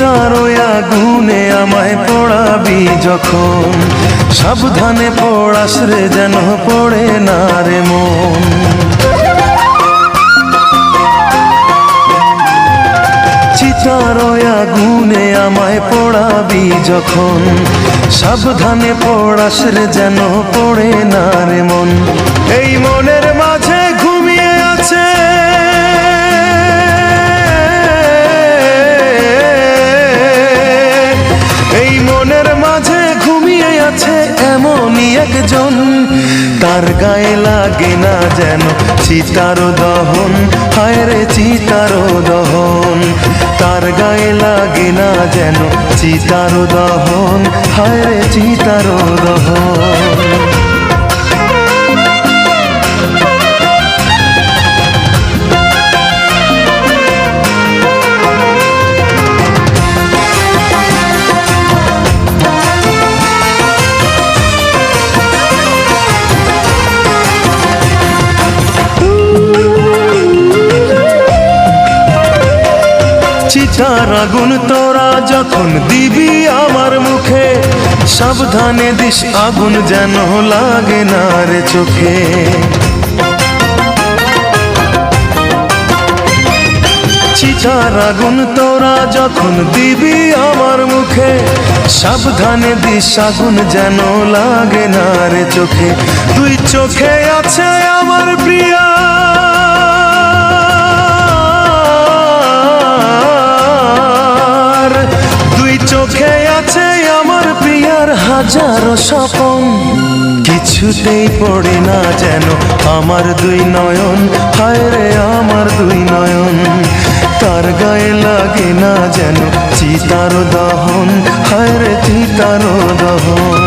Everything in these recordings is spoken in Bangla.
চিতার ওই আগুনে আমায় পড়াবি যখন। সাবধানে পড়াস যেন পড়ে না রে মন। চিতার ওই আগুনে আমায় পড়াবি যখন। সাবধানে পড়াস যেন পড়ে না রে মন। এই মনের মাঝে ঘুমিয়ে আছে। একজন, তার গায়ে লাগে না যেন চিতার দহন। হায় রে চিতার দহন, তার গায়ে লাগে না যেন চিতার দহন। হায় রে চিতার দহন। চিতার আগুন তোরা যখন দিবি আমার মুখে, সাবধানে দিস আগুন যেন লাগে না রে চোখে। চিতার আগুন তোরা যখন দিবি আমার মুখে, সাবধানে দিস আগুন যেন লাগে না রে চোখে। তুই চোখে আছে আমার প্রিয়া। হাজারো স্বপন কিছুতেই পড়ে না যেন আমার দুই নয়ন। হায় রে আমার দুই নয়ন। তার গায়ে লাগে না যেন চিতার দহন। হায় রে চিতার দহন।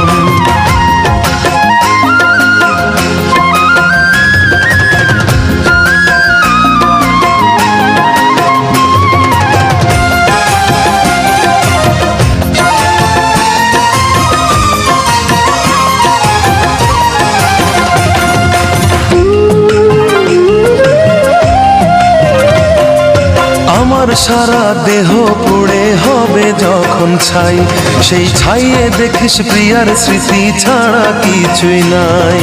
আমার সারা দেহ পুড়ে হবে যখন ছাই। সেই ছাইয়ে দেখিস প্রিয়ার স্মৃতি ছাড়া কিছুই নাই।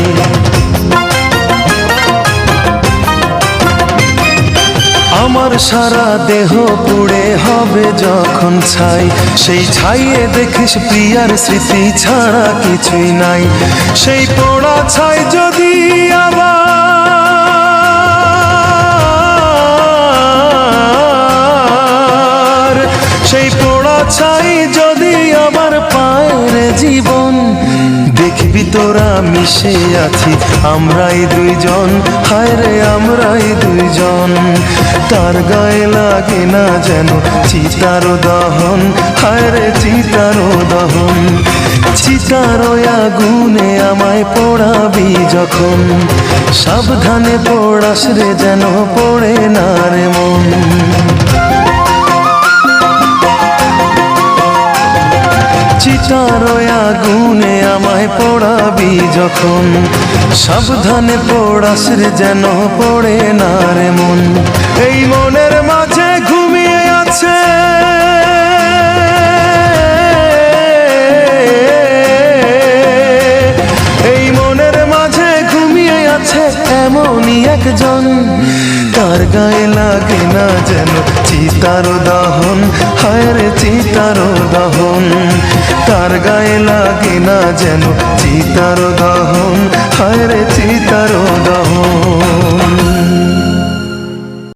আমার সারা দেহ পুড়ে হবে যখন ছাই। সেই ছাইয়ে দেখিস প্রিয়ার স্মৃতি ছাড়া কিছুই নাই। সেই পোড়া ছাই সেই পোড়া ছাই যদি আমার পায়ের জীবন, দেখবি তোরা মিশে আছি। আমরাই দুইজন, হায় রে, আমরাই দুইজন। তার গায়ে লাগে না যেন চিতার দহন, হায় রে চিতার দহন। চিতার আগুনে আমায় পোড়াবি যখন, সাবধানে পড়াস রে যেন পড়ে না রে মন। চিতার আগুনে আমায় পড়াবি যখন। সাবধানে পড়াস রে যেন পড়ে না রে মন। এই মনের তার গায়ে লাগে না যেন, চিতার দাহন, হায় রে চিতার দাহন। তার গায়ে লাগে না যেন, চিতার দাহন, হায় রে চিতার দহন।